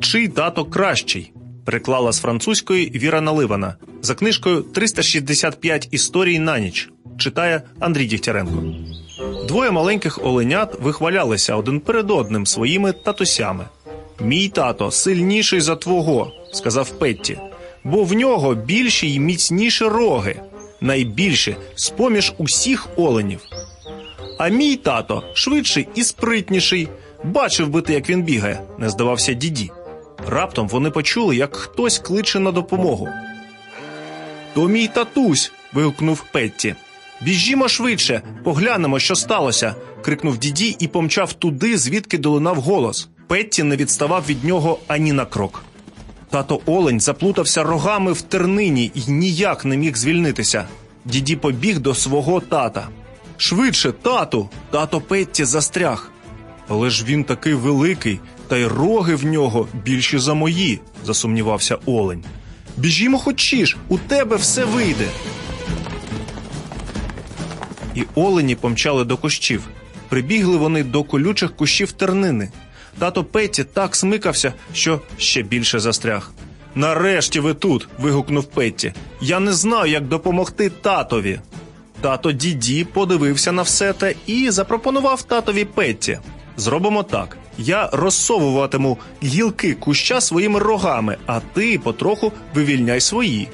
Чий тато кращий? Переклала з французької Віра Наливана за книжкою 365 історій на ніч. Читає Андрій Дігтяренко. Двоє маленьких оленят вихвалялися один перед одним своїми татусями. Мій тато сильніший за твого, сказав Петті, бо в нього більші й міцніші роги, найбільші з поміж усіх оленів. А мій тато швидший і спритніший. Бачив би ти, як він бігає, не здавався діді. Раптом вони почули, як хтось кличе на допомогу. То мій татусь. вигукнув Петті. Біжімо швидше, поглянемо, що сталося. крикнув діді і помчав туди, звідки долинав голос. Петті не відставав від нього ані на крок. Тато Олень заплутався рогами в тернині і ніяк не міг звільнитися. Діді побіг до свого тата. Швидше, тату! Тато Петті застряг. Але ж він такий великий, та й роги в нього більші за мої, засумнівався Олень. Біжімо хочеш, у тебе все вийде. І олені помчали до кущів. Прибігли вони до колючих кущів тернини. Тато Петті так смикався, що ще більше застряг. Нарешті ви тут. вигукнув Петті. Я не знаю, як допомогти татові. Тато Діді подивився на все те і запропонував татові Петті. Зробимо так. Я розсовуватиму гілки куща своїми рогами, а ти потроху вивільняй свої.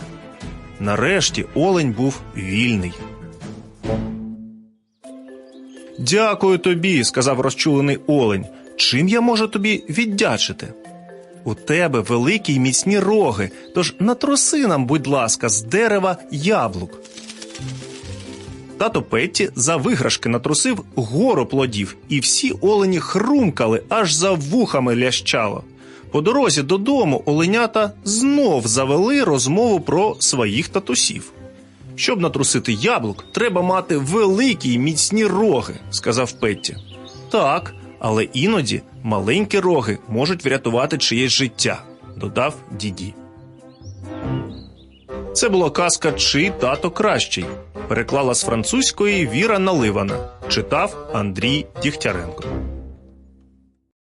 Нарешті олень був вільний. Дякую тобі, сказав розчулений олень. Чим я можу тобі віддячити? У тебе великі й міцні роги, тож натруси нам, будь ласка, з дерева яблук. Тато Петті за виграшки натрусив гору плодів, і всі олені хрумкали, аж за вухами лящало. По дорозі додому оленята знов завели розмову про своїх татусів. Щоб натрусити яблук, треба мати великі й міцні роги, сказав Петті. Так, але іноді маленькі роги можуть врятувати чиєсь життя, додав діді. Це була казка Чи тато кращий. Переклала з французької Віра Наливана. Читав Андрій Дігтяренко.